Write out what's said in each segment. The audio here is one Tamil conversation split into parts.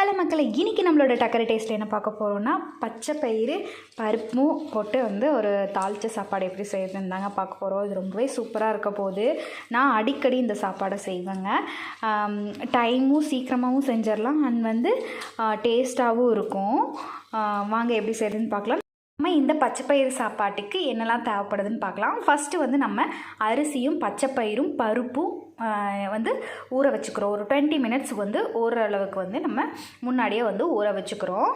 ஹலோ மக்களை இன்றைக்கி நம்மளோட டக்கரை டேஸ்ட்டில் என்ன பார்க்க போகிறோம்னா பச்சை பயிறு பருப்பும் போட்டு வந்து ஒரு தாளிச்ச சாப்பாடு எப்படி செய்யறதுன்னு தாங்க பார்க்க போகிறோம் இது ரொம்பவே சூப்பராக இருக்க போகுது. நான் அடிக்கடி இந்த சாப்பாடை செய்வேங்க. டைமும் சீக்கிரமாகவும் செஞ்சிடலாம். அண்ட் வந்து டேஸ்ட்டாகவும் இருக்கும். வாங்க எப்படி செய்யறதுன்னு பார்க்கலாம். நம்ம இந்த பச்சைப்பயிறு சாப்பாட்டுக்கு என்னெல்லாம் தேவைப்படுதுன்னு பார்க்கலாம். ஃபஸ்ட்டு வந்து நம்ம அரிசியும் பச்சைப்பயிரும் பருப்பும் வந்து ஊற வச்சுக்கிறோம். ஒரு டுவெண்ட்டி மினிட்ஸ் வந்து ஓரளவுக்கு அளவுக்கு வந்து நம்ம முன்னாடியே வந்து ஊற வச்சுக்கிறோம்.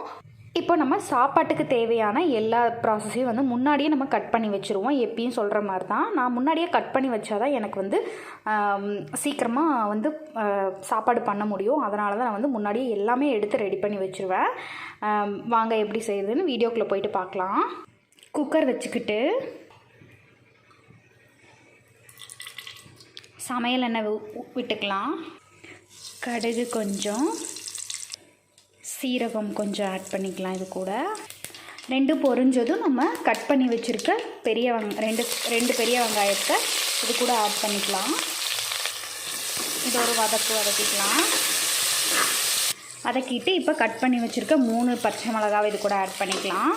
இப்போ நம்ம சாப்பாட்டுக்கு தேவையான எல்லா ப்ராசஸையும் வந்து முன்னாடியே நம்ம கட் பண்ணி வச்சுருவோம். எப்பயும் சொல்கிற மாதிரி தான் நான் முன்னாடியே கட் பண்ணி வச்சாதான் எனக்கு வந்து சீக்கிரமாக வந்து சாப்பாடு பண்ண முடியும். அதனால தான் நான் வந்து முன்னாடியே எல்லாமே எடுத்து ரெடி பண்ணி வச்சுருவேன். வாங்க எப்படி செய்யுதுன்னு வீடியோக்குள்ளே போயிட்டு பார்க்கலாம். குக்கர் வச்சுக்கிட்டு சமையல் எண்ணெய் விட்டுக்கலாம். கடுகு கொஞ்சம். சீரகம் கொஞ்சம் ஆட் பண்ணிக்கலாம் இது கூட. ரெண்டு பொரிஞ்சதும் நம்ம கட் பண்ணி வச்சுருக்க பெரிய வெங்க ரெண்டு ரெண்டு பெரிய வெங்காயத்தை இது கூட ஆட் பண்ணிக்கலாம். இது ஒரு வதக்கு வதக்கிக்கலாம். வதக்கிட்டு இப்போ கட் பண்ணி வச்சுருக்க மூணு பச்சை மிளகாவை இது கூட ஆட் பண்ணிக்கலாம்.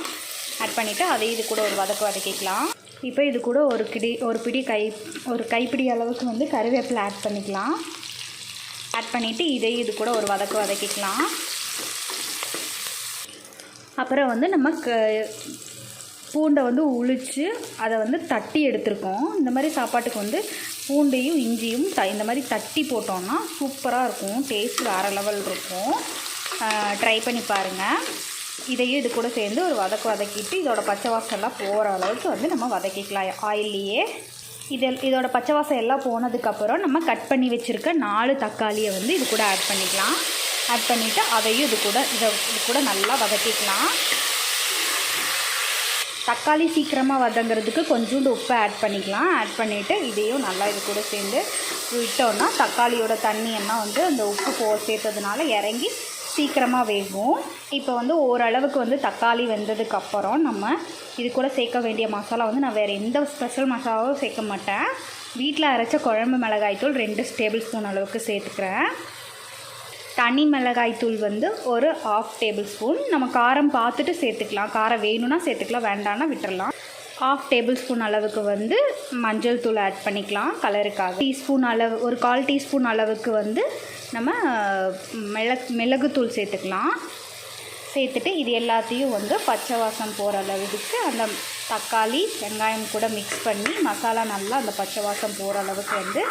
ஆட் பண்ணிவிட்டு அதை இது கூட ஒரு வதக்கு வதக்கிக்கலாம். இப்போ இது கூட ஒரு கிடி ஒரு பிடி கை ஒரு கைப்பிடி அளவுக்கு வந்து கருவேப்பிலை ஆட் பண்ணிக்கலாம். ஆட் பண்ணிவிட்டு இதையும் இது கூட ஒரு வதக்கு வதக்கிக்கலாம். அப்புறம் வந்து நம்ம க பூண்டை வந்து உளித்து அதை வந்து தட்டி எடுத்திருக்கோம். இந்த மாதிரி சாப்பாட்டுக்கு வந்து பூண்டையும் இஞ்சியும் த இந்த மாதிரி தட்டி போட்டோம்னா சூப்பராக இருக்கும். டேஸ்ட் வேறு லெவல் இருக்கும். ட்ரை பண்ணி பாருங்கள் இதையும் இது கூட சேர்ந்து ஒரு வதக்கு வதக்கிட்டு இதோட பச்சை வாசம்லாம் போகிற அளவுக்கு வந்து நம்ம வதக்கிக்கலாம். ஆயில்லையே இதில் இதோட பச்சை வாசம் எல்லாம் போனதுக்கப்புறம் நம்ம கட் பண்ணி வச்சுருக்க நாலு தக்காளியை வந்து இது கூட ஆட் பண்ணிக்கலாம். ஆட் பண்ணிவிட்டு அதையும் இது கூட இதை இது கூட நல்லா வதக்கிக்கலாம். தக்காளி சீக்கிரமாக வதங்கிறதுக்கு கொஞ்சோண்டு உப்பை ஆட் பண்ணிக்கலாம். ஆட் பண்ணிவிட்டு இதையும் நல்லா இது கூட சேர்ந்து விட்டோன்னா தக்காளியோட தண்ணி எல்லாம் வந்து அந்த உப்பு போ சேர்த்ததுனால இறங்கி சீக்கிரமாக வேகும். இப்போ வந்து ஓரளவுக்கு வந்து தக்காளி வெந்ததுக்கப்புறம் நம்ம இது கூட சேர்க்க வேண்டிய மசாலா வந்து நான் வேறு எந்த ஸ்பெஷல் மசாலாவும் சேர்க்க மாட்டேன். வீட்டில் அரைச்ச குழம்பு மிளகாய்த்தூள் ரெண்டு டேபிள் ஸ்பூன் அளவுக்கு சேர்த்துக்கிறேன். தனி மிளகாய் தூள் வந்து ஒரு ஆஃப் டேபிள் ஸ்பூன் நம்ம காரம் பார்த்துட்டு சேர்த்துக்கலாம். காரம் வேணும்னா சேர்த்துக்கலாம் வேண்டாம்னா விட்டுறலாம். ஆஃப் டேபிள் ஸ்பூன் அளவுக்கு வந்து மஞ்சள் தூள் ஆட் பண்ணிக்கலாம் கலருக்காக டீஸ்பூன் அளவு ஒரு கால் டீஸ்பூன் அளவுக்கு வந்து நம்ம மிளகு மிளகுத்தூள் சேர்த்துக்கலாம். சேர்த்துட்டு இது எல்லாத்தையும் வந்து பச்சை வாசம் போகிற அளவுக்கு அந்த தக்காளி வெங்காயம் கூட மிக்ஸ் பண்ணி மசாலா நல்லா அந்த பச்சை வாசம் போகிற அளவுக்கு வந்து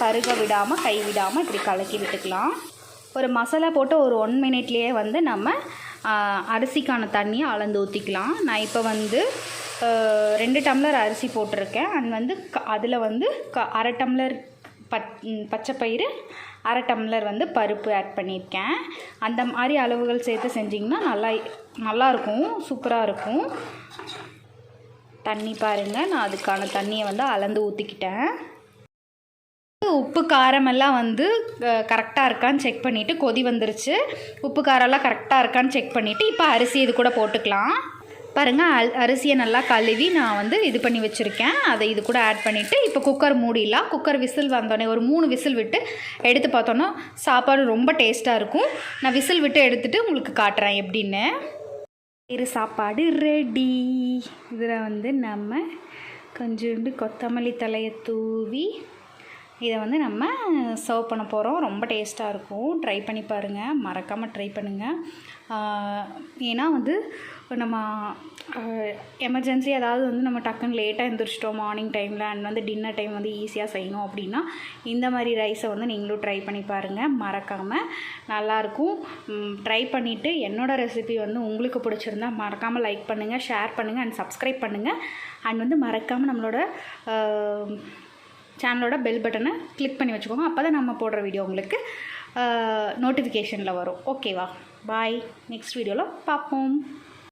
கருக விடாமல் கை விடாமல் இப்படி கலக்கி விட்டுக்கலாம். ஒரு மசாலா போட்டு ஒரு ஒன் மினிட்லேயே வந்து நம்ம அரிசிக்கான தண்ணியை அளந்து ஊற்றிக்கலாம் நான் இப்போ வந்து ரெண்டு டம்ளர் அரிசி போட்டிருக்கேன். அண்ட் வந்து க அதில் வந்து க அரை டம்ளர் பச் பச்சைப்பயிறு பச்சை பயிறு அரை டம்ளர் வந்து பருப்பு ஆட் பண்ணியிருக்கேன். அந்த மாதிரி அளவுகள் சேர்த்து செஞ்சிங்கன்னா நல்லா நல்லாயிருக்கும் சூப்பராக இருக்கும். தண்ணி பாருங்கள் நான் அதுக்கான தண்ணியை வந்து அளந்து ஊற்றிக்கிட்டேன் உப்பு காரமெல்லாம் வந்து கரெக்டாக இருக்கான்னு செக் பண்ணிவிட்டு கொதி வந்துருச்சு. உப்பு காரம்லாம் கரெக்டாக இருக்கான்னு செக் பண்ணிவிட்டு இப்போ அரிசி இது கூட போட்டுக்கலாம். பாருங்கள் அல் அரிசியை நல்லா கழுவி நான் வந்து இது பண்ணி வச்சுருக்கேன். அதை இது கூட ஆட் பண்ணிவிட்டு இப்போ குக்கர் மூடிடலாம். குக்கர் விசில் வந்தோடனே ஒரு மூணு விசில் விட்டு எடுத்து பார்த்தோன்னா சாப்பாடு ரொம்ப டேஸ்ட்டாக இருக்கும். நான் விசில் விட்டு எடுத்துகிட்டு உங்களுக்கு காட்டுறேன் எப்படின்னு. இரு சாப்பாடு ரெடி இதில் வந்து நம்ம கொஞ்சோண்டு கொத்தமல்லி தலையை தூவி இதை வந்து நம்ம சர்வ் பண்ண போகிறோம் ரொம்ப டேஸ்ட்டாக இருக்கும். ட்ரை பண்ணி பாருங்கள் மறக்காமல் ட்ரை பண்ணுங்கள் ஏன்னா வந்து நம்ம எமர்ஜென்சி அதாவது வந்து நம்ம டக்குன்னு லேட்டாக எழுந்திரிச்சிட்டோம் மார்னிங் டைமில் அண்ட் வந்து டின்னர் டைம் வந்து ஈஸியாக செய்யணும் அப்படின்னா இந்த மாதிரி ரைஸை வந்து நீங்களும் ட்ரை பண்ணி பாருங்கள் மறக்காமல் நல்லாயிருக்கும் ட்ரை பண்ணிவிட்டு என்னோடய ரெசிபி வந்து உங்களுக்கு பிடிச்சிருந்தா மறக்காமல் லைக் பண்ணுங்கள் ஷேர் பண்ணுங்கள் அண்ட் சப்ஸ்கிரைப் பண்ணுங்கள் அண்ட் வந்து மறக்காமல் நம்மளோட சேனலோட பெல் பட்டனை கிளிக் பண்ணி வச்சுக்கோங்க. அப்போ தான் நம்ம போடுற வீடியோ உங்களுக்கு நோட்டிஃபிகேஷனில் வரும். ஓகேவா பாய் நெக்ஸ்ட் வீடியோவில் பார்ப்போம்